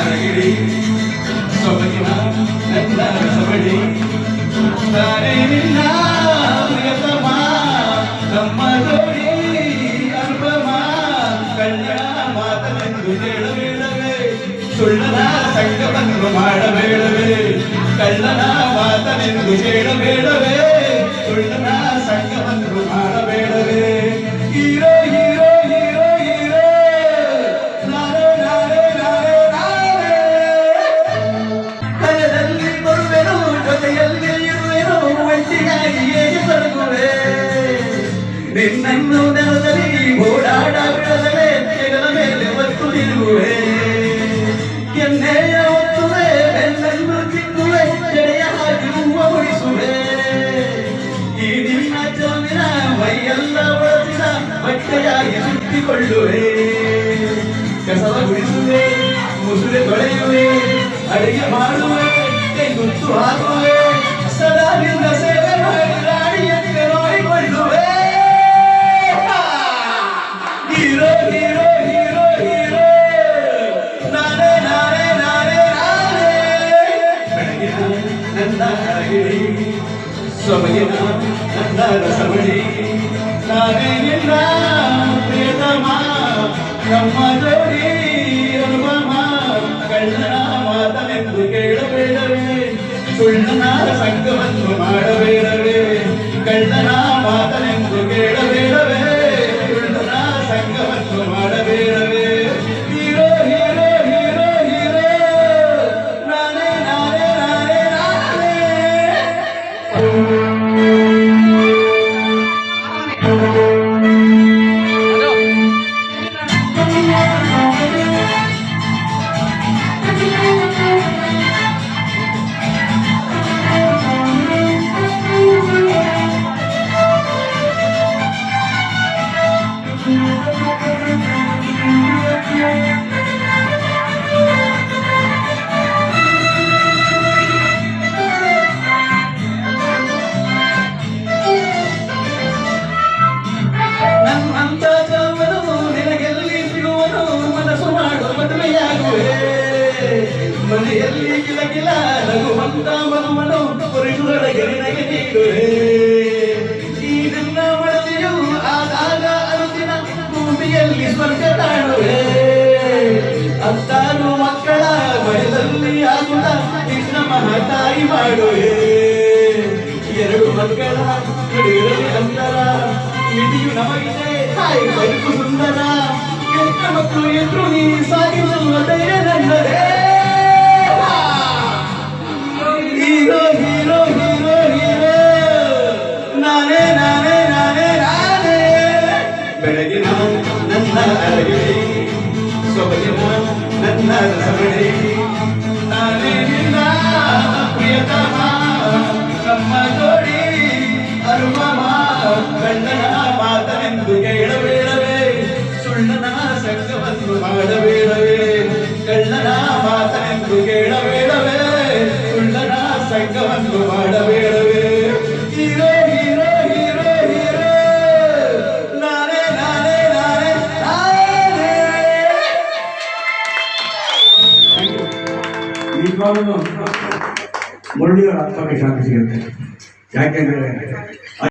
அழகடி சொபகினா நன்னா சபடி தாரே நின்னா உயர்த்தமா நம்மதோடி அற்பமா கண்ணா ಮಾತನನ್ನು ಹೇಳ ಬೇಡವೇ ಸುಳ್ಳನ ಸಂಗವನ್ನು ಮಾಡಬೇಡವೇ ಕಳ್ಳನ ಮಾತನೆಂದು ಹೇಳಬೇಡವೇ ಸುಳ್ಳನ ಮೈಯೆಲ್ಲ ಒಳಸಿದ ಬಟ್ಟೆಯಾಗಿ ಸುತ್ತಿಕೊಳ್ಳುವೆ. ಕಸವ ಗುಡಿಸುವೆ, ಮುಸುರೆ ತೊಳೆಯುವೆ, ಅಡಿಗೆ ಮಾಡುವೆ ಗುತ್ತು ಹಾಕುವೆ. ಸದಾ ನಿನ್ನ ಸೇವೆ ಮಾಡಿ ಸೊಬಗಿನ ನನ್ನ ಸಮಯ ನಾನೇ ನಿನ್ನ ಪ್ರಿಯತಮ ನಮ್ಮ ಜೋಡಿ ಗಿಲಗಿಲ ನಗುವಂತ ಮನುಮನು ಪುರುಷರೊಳಗೆ ನಿನಗೆ ನೀಡುವೆ. ಈ ನಿನ್ನ ಮಡದಿಯು ಆದಾಗ ಅನುದಿನ ಭೂಮಿಯಲ್ಲಿ ಸ್ವರ್ಗ ಕಾಣುವೆ. ಹತ್ತಾರು ಮಕ್ಕಳ ಮನೆಯಲ್ಲಿ ಆಗುತ್ತ ನಿನ್ನ ಮಹತಾಯಿ ಮಾಡುವೆ. ಎರಡು ಮಕ್ಕಳ ನಡುವಿರಲಿ ಅಂತರ, ಇಡಿಯು ನಮಗಿದೆ. ಹಾಯ್ ಬದುಕು ಸುಂದರ. ಕೆಟ್ಟ ಮಕ್ಕಳು ಎದುರು ನೀ ಸಾಗಿಸುವ ಧೈರ್ಯ ನಾನೇ ನಾನೇ ನಾನೇ ಬೆಳಗಿನ ನನ್ನ ಅರಗಿರಿ ಸೊಬಗಿನ ನನ್ನ ರಸಬಳಿ ನಾನೇ ನಿನ್ನ ಪ್ರಿಯತಮ ನಮ್ಮ ಜೋಡಿ ಅನುಪಮ ಕಣ್ಣನ ಮಾತನೆಂದು ಕೇಳಬೇಡವೇ ಸುಳ್ಳನ ಸಂಗವನ್ನು ಮಾಡಬೇಡವೇ ಕಳ್ಳನ ಮಾತನೆಂದು ಕೇಳಬೇಡವೇ ನಿಜವಾಗ್ಲೂ ಮುರಳಿಯವರ ಆತ್ಮಕ್ಕೆ ಶಾಂತಿ ಸಿಗುತ್ತೆ. ಯಾಕೆಂದ್ರೆ